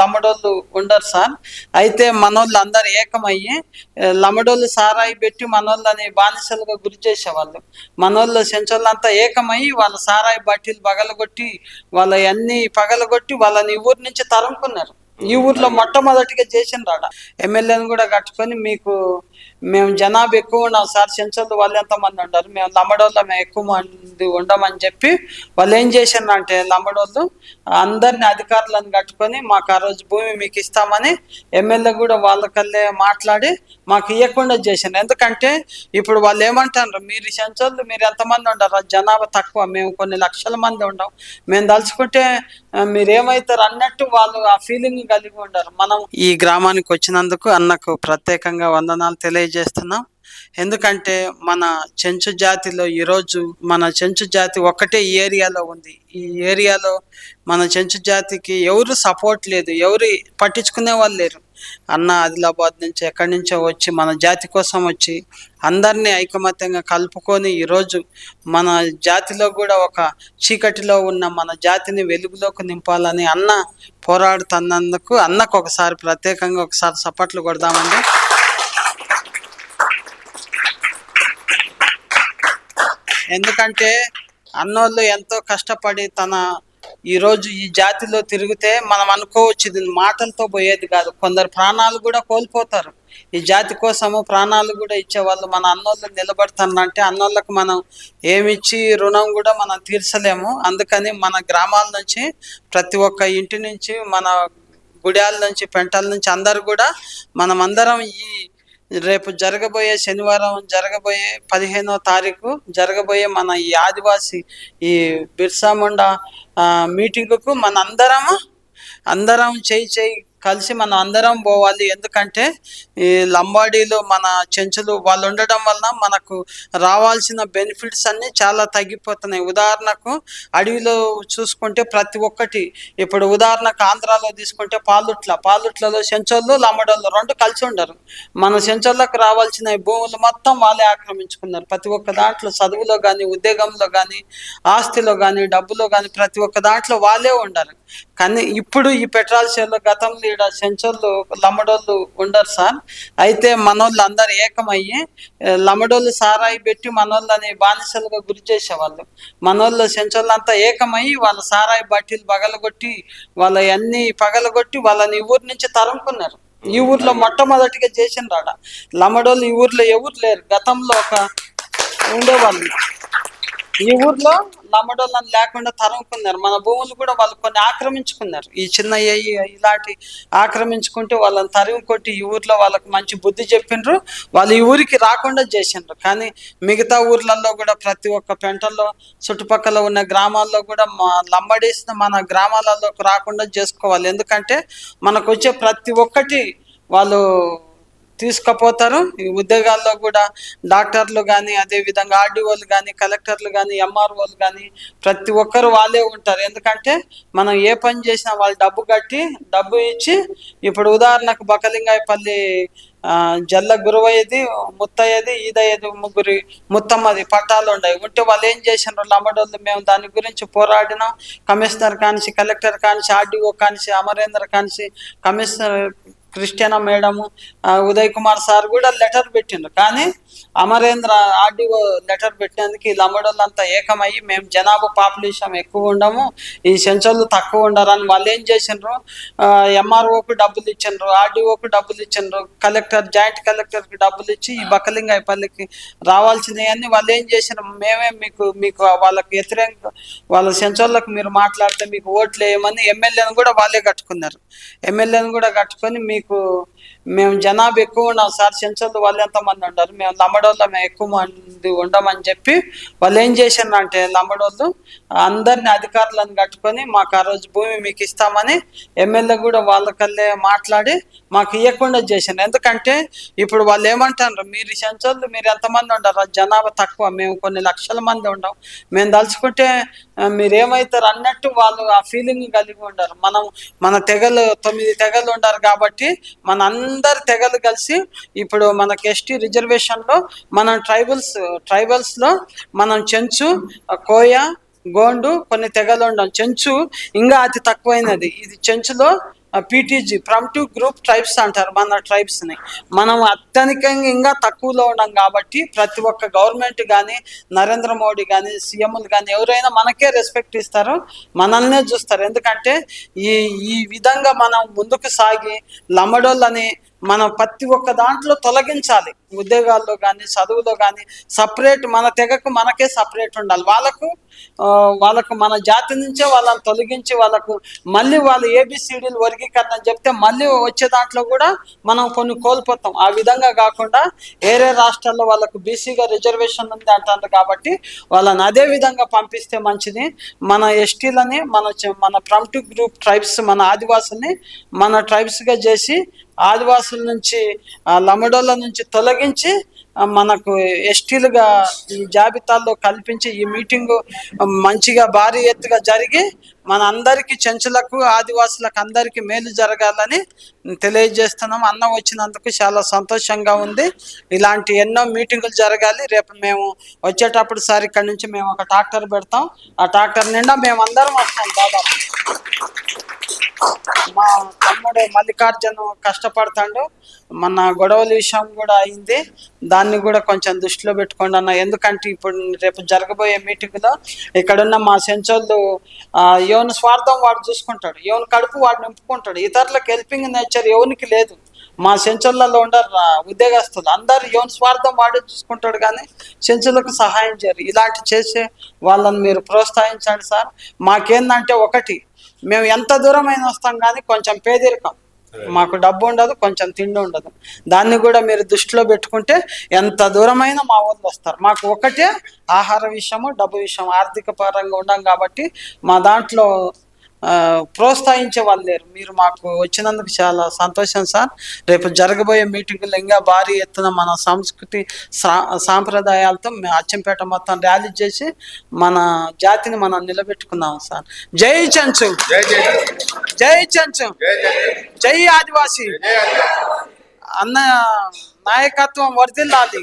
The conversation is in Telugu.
లమ్మడోళ్ళు ఉండరు సార్. అయితే మనోళ్ళు అందరు ఏకమయ్యి ఏ, లమ్మడోళ్ళు సారాయి పెట్టి మనోళ్ళని బానిసలుగా గురి చేసేవాళ్ళు. మనోళ్ళు సెంచోళ్ళంతా ఏకమయ్యి వాళ్ళ సారాయి బట్టీలు పగలగొట్టి వాళ్ళ అన్ని పగలగొట్టి వాళ్ళని ఊరి నుంచి తరుముకున్నారు. ఈ ఊర్లో మొట్టమొదటిగా చేసిండ్రు రాడ ఎమ్మెల్యేని కూడా కట్టుకొని మీకు మేము జనాభా ఎక్కువ ఉన్నాం సార్ చెంచోళ్ళు వాళ్ళు ఎంతమంది ఉంటారు మేము లంబడోళ్ళ మేము ఎక్కువ మంది ఉండమని చెప్పి వాళ్ళు ఏం చేసిండ్రు అంటే లంబడోళ్ళు అందరిని అధికారులను కట్టుకొని మాకు ఆ రోజు భూమి మీకు ఇస్తామని ఎమ్మెల్యే కూడా వాళ్ళకల్లే మాట్లాడి మాకు ఇవ్వకుండా చేశాను ఎందుకంటే ఇప్పుడు వాళ్ళు ఏమంటారు మీరు చెంచోళ్ళు మీరు ఎంతమంది ఉండరు జనాభా తక్కువ మేము కొన్ని లక్షల మంది ఉండం. మేము తలుచుకుంటే మీరు ఏమవుతారు అన్నట్టు వాళ్ళు ఆ ఫీలింగ్ కలిగి ఉండరు. మనం ఈ గ్రామానికి వచ్చినందుకు అన్నకు ప్రత్యేకంగా వందనాలు తెలియజేస్తున్నాం. ఎందుకంటే మన చెంచు జాతిలో ఈరోజు మన చెంచు జాతి ఒక్కటే ఏరియాలో ఉంది. ఈ ఏరియాలో మన చెంచు జాతికి ఎవరు సపోర్ట్ లేదు ఎవరు పట్టించుకునే వాళ్ళు లేరు. అన్న ఆదిలాబాద్ నుంచి ఎక్కడి నుంచో వచ్చి మన జాతి కోసం వచ్చి అందరినీ ఐకమత్యంగా కలుపుకొని ఈరోజు మన జాతిలో కూడా ఒక చీకటిలో ఉన్న మన జాతిని వెలుగులోకి నింపాలని అన్న పోరాడుతున్నందుకు అన్నకు ఒకసారి ప్రత్యేకంగా ఒకసారి సపట్లు కొడదామండి. ఎందుకంటే అన్నోళ్ళు ఎంతో కష్టపడి తన ఈరోజు ఈ జాతిలో తిరిగితే మనం అనుకోవచ్చు ఇది మాటలతో పోయేది కాదు. కొందరు ప్రాణాలు కూడా కోల్పోతారు. ఈ జాతి కోసము ప్రాణాలు కూడా ఇచ్చేవాళ్ళు మన అన్నోళ్ళు నిలబడతానంటే అన్నోళ్ళకు మనం ఏమిచ్చి రుణం కూడా మనం తీర్చలేము. అందుకని మన గ్రామాల నుంచి ప్రతి ఒక్క ఇంటి నుంచి మన గుడాల నుంచి పెంటల నుంచి అందరు కూడా మనం అందరం ఈ రేపు జరగబోయే శనివారం జరగబోయే పదిహేనో తారీఖు జరగబోయే మన ఈ ఆదివాసి ఈ బిర్సా ముండా మీటింగుకు మన అందరము అందరం చేయి చేయి కలిసి మనం అందరం పోవాలి. ఎందుకంటే ఈ లంబాడీలు మన చెంచులు వాళ్ళు ఉండడం వలన మనకు రావాల్సిన బెనిఫిట్స్ అన్నీ చాలా తగ్గిపోతున్నాయి. ఉదాహరణకు అడవిలో చూసుకుంటే ప్రతి ఒక్కటి ఇప్పుడు ఉదాహరణకు ఆంధ్రాలో తీసుకుంటే పాలుట్ల పాలుట్లలో చెంచోళ్ళు లంబడోళ్ళు రెండు కలిసి ఉండరు. మన చెంచోళ్ళకు రావాల్సిన భూములు మొత్తం వాళ్ళే ఆక్రమించుకున్నారు. ప్రతి ఒక్క దాంట్లో చదువులో కానీ ఉద్యోగంలో కానీ ఆస్తిలో కానీ డబ్బులో కానీ ప్రతి ఒక్క దాంట్లో వాళ్ళే ఉండరు. కానీ ఇప్పుడు ఈ పెట్రోల్ షేర్లో గతంలో ఈడ సెంచోళ్ళు లమ్మడోళ్ళు ఉండరు సార్. అయితే మనోళ్ళు అందరు ఏకమయ్యి లమ్మడోళ్ళు సారాయి పెట్టి మనోళ్ళని బానిసలుగా గురి చేసేవాళ్ళు. మనోళ్ళు సెంచోళ్ళంతా ఏకమయ్యి వాళ్ళ సారాయి బట్టీలు పగలగొట్టి వాళ్ళ అన్ని పగలగొట్టి వాళ్ళని ఊరి నుంచి తరుముకున్నారు. ఈ ఊర్లో మొట్టమొదటిగా చేసిండ్రు ఆడ. లమ్మడోళ్ళు ఈ ఊర్లో ఎవరు లేరు. గతంలో ఒక ఉండేవాళ్ళు. ఈ ఊర్లో నమ్మడోళ్ళని లేకుండా తరుముకున్నారు. మన భూములు కూడా వాళ్ళు కొన్ని ఆక్రమించుకున్నారు. ఈ చిన్న ఇలాంటి ఆక్రమించుకుంటే వాళ్ళని తరిమి కొట్టి ఈ ఊర్లో వాళ్ళకి మంచి బుద్ధి చెప్పిండ్రు వాళ్ళు ఈ ఊరికి రాకుండా చేసిండ్రు కానీ మిగతా ఊర్లలో కూడా ప్రతి ఒక్క పెంటల్లో చుట్టుపక్కల ఉన్న గ్రామాల్లో కూడా మా లంబడేసిన మన గ్రామాలలోకి రాకుండా చేసుకోవాలి. ఎందుకంటే మనకు వచ్చే ప్రతి ఒక్కటి వాళ్ళు తీసుకుపోతారు. ఈ ఉద్యోగాల్లో కూడా డాక్టర్లు కానీ అదే విధంగా ఆర్డీఓలు కానీ కలెక్టర్లు కానీ ఎంఆర్ఓలు కానీ ప్రతి ఒక్కరు వాళ్ళే ఉంటారు. ఎందుకంటే మనం ఏ పని చేసినా వాళ్ళు డబ్బు కట్టి డబ్బు ఇచ్చి ఇప్పుడు ఉదాహరణకు బకలింగాయపల్లి జల్ల గురువయ్యది ముత్తయ్యది ఈదయ్యది ముగ్గురి ముత్తమ్మది పట్టాలు ఉన్నాయి. ఉంటే వాళ్ళు ఏం చేసినారు లంబడోళ్ళు మేము దాని గురించి పోరాడినాం. కమిషనర్ కానిసి కలెక్టర్ కానిసి ఆర్డీఓ కానిసి అమరేంద్ర కానిసి కమిషనర్ క్రిస్టియనా మేడము ఆ, ఉదయ్ కుమార్ సార్ కూడా లెటర్ పెట్టిండ్రు. కానీ అమరేంద్ర ఆర్డీఓ లెటర్ పెట్టినందుకు ఈ లంబడోళ్ళంతా ఏకమయ్యి మేము జనాభా పాపులేషన్ ఎక్కువ ఉండము ఈ సెన్సర్లు తక్కువ ఉండరని వాళ్ళు ఏం చేసిండ్రు? ఎంఆర్ఓకు డబ్బులు ఇచ్చిండ్రు ఆర్డీఓకు డబ్బులు ఇచ్చిండ్రు కలెక్టర్ జాయింట్ కలెక్టర్కి డబ్బులు ఇచ్చి ఈ బకలింగాయపల్లికి రావాల్సినవన్నీ వాళ్ళు ఏం చేసినారు మేమే మీకు మీకు వాళ్ళకి వ్యతిరేకంగా వాళ్ళ సెన్సర్లకు మీరు మాట్లాడితే మీకు ఓట్లు వేయమని ఎమ్మెల్యేను కూడా వాళ్ళే కట్టుకున్నారు. ఎమ్మెల్యేను కూడా కట్టుకొని మీకు మేము జనాభా ఎక్కువ ఉన్నాం సార్ సెన్సర్లు వాళ్ళు ఎంతమంది ఉన్నారు మేము లంబడోళ్ళ మేము ఎక్కువ మంది ఉండమని చెప్పి వాళ్ళు ఏం చేసిండ్రు అంటే లంబడోళ్ళు అందరిని అధికారులను కట్టుకొని మాకు ఆ రోజు భూమి మీకు ఇస్తామని ఎమ్మెల్యే కూడా వాళ్ళకల్లే మాట్లాడి మాకు ఇవ్వకుండా చేశాను ఎందుకంటే ఇప్పుడు వాళ్ళు ఏమంటారు మీరు సెంచోళ్ళు మీరు ఎంతమంది ఉండరు? జనాభా తక్కువ మేము కొన్ని లక్షల మంది ఉండం. మేము తలుచుకుంటే మీరు ఏమవుతారు అన్నట్టు వాళ్ళు ఆ ఫీలింగ్ కలిగి ఉండరు. మనం మన తెగలు తొమ్మిది తెగలు ఉండరు కాబట్టి మన అందరు తెగలు కలిసి ఇప్పుడు మనకి ఎస్టీ రిజర్వేషన్లో మనం ట్రైబల్స్ ట్రైబల్స్లో మనం చెంచు కోయ గోండు కొన్ని తెగలు ఉండడం చెంచు ఇంకా అతి తక్కువైనది. ఇది చెంచులో పీటీజీ ప్రమిటివ్ గ్రూప్ ట్రైబ్స్ అంటారు మన ట్రైబ్స్ని మనం అత్యధికంగా ఇంకా తక్కువలో ఉన్నాం కాబట్టి ప్రతి ఒక్క గవర్నమెంట్ కానీ నరేంద్ర మోడీ కానీ సీఎంలు కానీ ఎవరైనా మనకే రెస్పెక్ట్ ఇస్తారు మనల్నే చూస్తారు. ఎందుకంటే ఈ ఈ విధంగా మనం ముందుకు సాగి లమ్మడోళ్ళని మనం ప్రతి ఒక్క దాంట్లో తొలగించాలి. ఉద్యోగాల్లో కానీ చదువులో కానీ సపరేట్ మన తెగకు మనకే సపరేట్ ఉండాలి. వాళ్ళకు వాళ్ళకు మన జాతి నుంచే వాళ్ళని తొలగించి వాళ్ళకు మళ్ళీ వాళ్ళు ఏబిసిడీలు వర్గీకరణ చెప్తే మళ్ళీ వచ్చే దాంట్లో కూడా మనం కొన్ని కోల్పోతాం. ఆ విధంగా కాకుండా వేరే రాష్ట్రాల్లో వాళ్ళకు బీసీగా రిజర్వేషన్ ఉంది అంటారు కాబట్టి వాళ్ళని అదే విధంగా పంపిస్తే మంచిది. మన ఎస్టీలని మన మన ప్రమ్టు గ్రూప్ ట్రైబ్స్ మన ఆదివాసుల్ని మన ట్రైబ్స్గా చేసి ఆదివాసుల నుంచి లమడోల లమడోళ్ళ నుంచి తొలగించి మనకు ఎస్టీలుగా ఈ జాబితాల్లో కల్పించి ఈ మీటింగు మంచిగా భారీ ఎత్తుగా జరిగి మన అందరికీ చెంచులకు ఆదివాసులకు అందరికీ మేలు జరగాలని తెలియజేస్తున్నాం. అన్నం వచ్చినందుకు చాలా సంతోషంగా ఉంది. ఇలాంటి ఎన్నో మీటింగులు జరగాలి. రేపు మేము వచ్చేటప్పుడు సార్ ఇక్కడ నుంచి మేము ఒక ట్రాక్టర్ పెడతాం. ఆ ట్రాక్టర్ నిండా మేము అందరం వస్తాం దాదాపు. మా తమ్ముడు మల్లికార్జున కష్టపడతాడు. మన గొడవల విషయం కూడా అయింది. దాన్ని కూడా కొంచెం దృష్టిలో పెట్టుకోండి అన్న. ఎందుకంటే ఇప్పుడు రేపు జరగబోయే మీటింగ్లో ఇక్కడున్న మా సెంచోళ్ళు ఎవరి స్వార్థం వాడు చూసుకుంటాడు ఎవని కడుపు వాడు నింపుకుంటాడు ఇతరులకు హెల్పింగ్ నేచర్ ఎవరికి లేదు. మా సెంచర్లలో ఉండరు రా ఉద్యోగస్తులు. అందరు ఎవరి స్వార్థం వాడే చూసుకుంటాడు కానీ సెంచులకు సహాయం చేయరు. ఇలాంటి చేసే వాళ్ళని మీరు ప్రోత్సహించండి సార్. మాకేందంటే ఒకటి మేము ఎంత దూరమైన వస్తాం కానీ కొంచెం పేదరికం. మాకు డబ్బు ఉండదు కొంచెం తిండి ఉండదు. దాన్ని కూడా మీరు దృష్టిలో పెట్టుకుంటే ఎంత దూరమైనా మా వాళ్ళు వస్తారు. మాకు ఒకటే ఆహార విషయము డబ్బు విషయం ఆర్థిక పరంగా ఉండం కాబట్టి మా దాంట్లో ప్రోత్సహించే వాళ్ళు లేరు మీరు మాకు వచ్చినందుకు చాలా సంతోషం సార్. రేపు జరగబోయే మీటింగులు ఇంకా భారీ ఎత్తున మన సంస్కృతి సాంప్రదాయాలతో మేము అచ్చంపేట మొత్తం ర్యాలీ చేసి మన జాతిని మనం నిలబెట్టుకున్నాం సార్. జై చెంచు జై చెంచు జై ఆదివాసి. అన్న నాయకత్వం వర్ధిల్లాలి.